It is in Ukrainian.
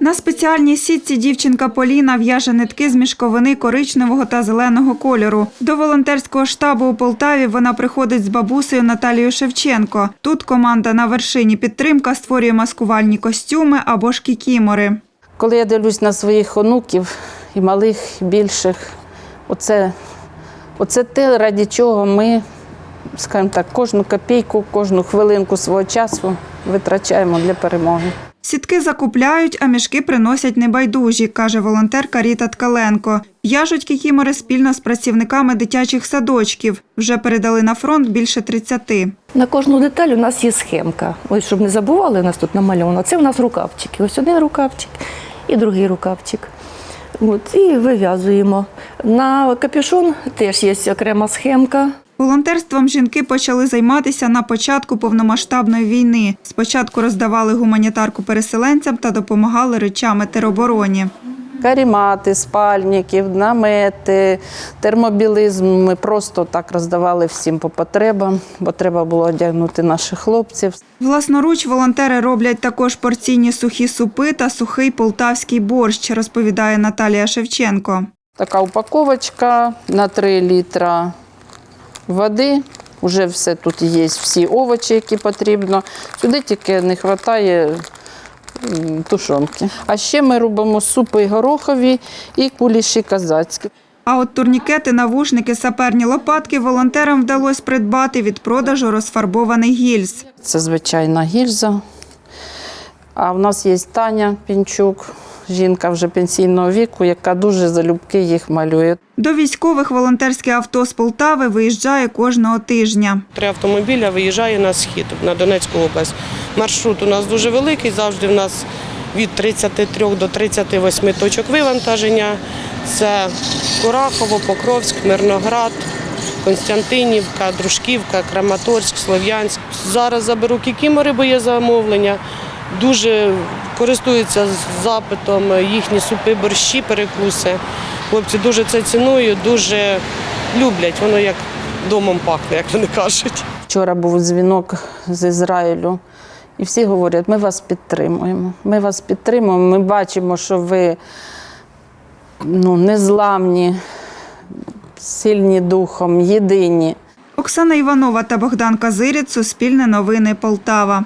На спеціальній сітці дівчинка Поліна в'яже нитки з мішковини коричневого та зеленого кольору. До волонтерського штабу у Полтаві вона приходить з бабусею Наталією Шевченко. Тут команда на вершині підтримка створює маскувальні костюми або ж кікімори. Коли я дивлюсь на своїх онуків і малих, і більших, оце, оце те, раді чого ми, скажімо так, кожну копійку, кожну хвилинку свого часу витрачаємо для перемоги. Сітки закупляють, а мішки приносять небайдужі, каже волонтерка Ріта Ткаленко. В'яжуть кікімори спільно з працівниками дитячих садочків. Вже передали на фронт більше 30. На кожну деталь у нас є схемка. Ось щоб не забували, у нас тут намальовано. Це у нас рукавчики. Ось один рукавчик і другий рукавчик. От, і вив'язуємо. На капюшон теж є окрема схемка. Волонтерством жінки почали займатися на початку повномасштабної війни. Спочатку роздавали гуманітарку переселенцям та допомагали речами теробороні. Карімати, спальників, намети, термобілизм. Ми просто так роздавали всім по потребам, бо треба було одягнути наших хлопців. Власноруч волонтери роблять також порційні сухі супи та сухий полтавський борщ, розповідає Наталія Шевченко. Така упаковочка на 3 літра води. Уже все тут є, всі овочі, які потрібно. Сюди тільки не вистачає тушонки. А ще ми робимо супи горохові і куліші казацькі. А от турнікети, навушники, саперні лопатки волонтерам вдалося придбати від продажу розфарбованих гільз. Це звичайна гільза. А в нас є Таня Пінчук, жінка вже пенсійного віку, яка дуже залюбки їх малює. До військових волонтерське авто з Полтави виїжджає кожного тижня. Три автомобіля виїжджає на схід, на Донецьку область. Маршрут у нас дуже великий, завжди в нас від 33 до 38 точок вивантаження. Це Курахово, Покровськ, Мирноград, Константинівка, Дружківка, Краматорськ, Слов'янськ. Зараз заберу кікімори, бо є замовлення. Дуже користуються запитом їхні супи, борщі, перекуси. Хлопці дуже це цінують, дуже люблять. Воно як домом пахне, як вони кажуть. Вчора був дзвінок з Ізраїлю, і всі говорять, ми вас підтримуємо. Ми вас підтримуємо. Ми бачимо, що ви ну, незламні, сильні духом, єдині. Оксана Іванова та Богдан Казиріць, Суспільне новини Полтава.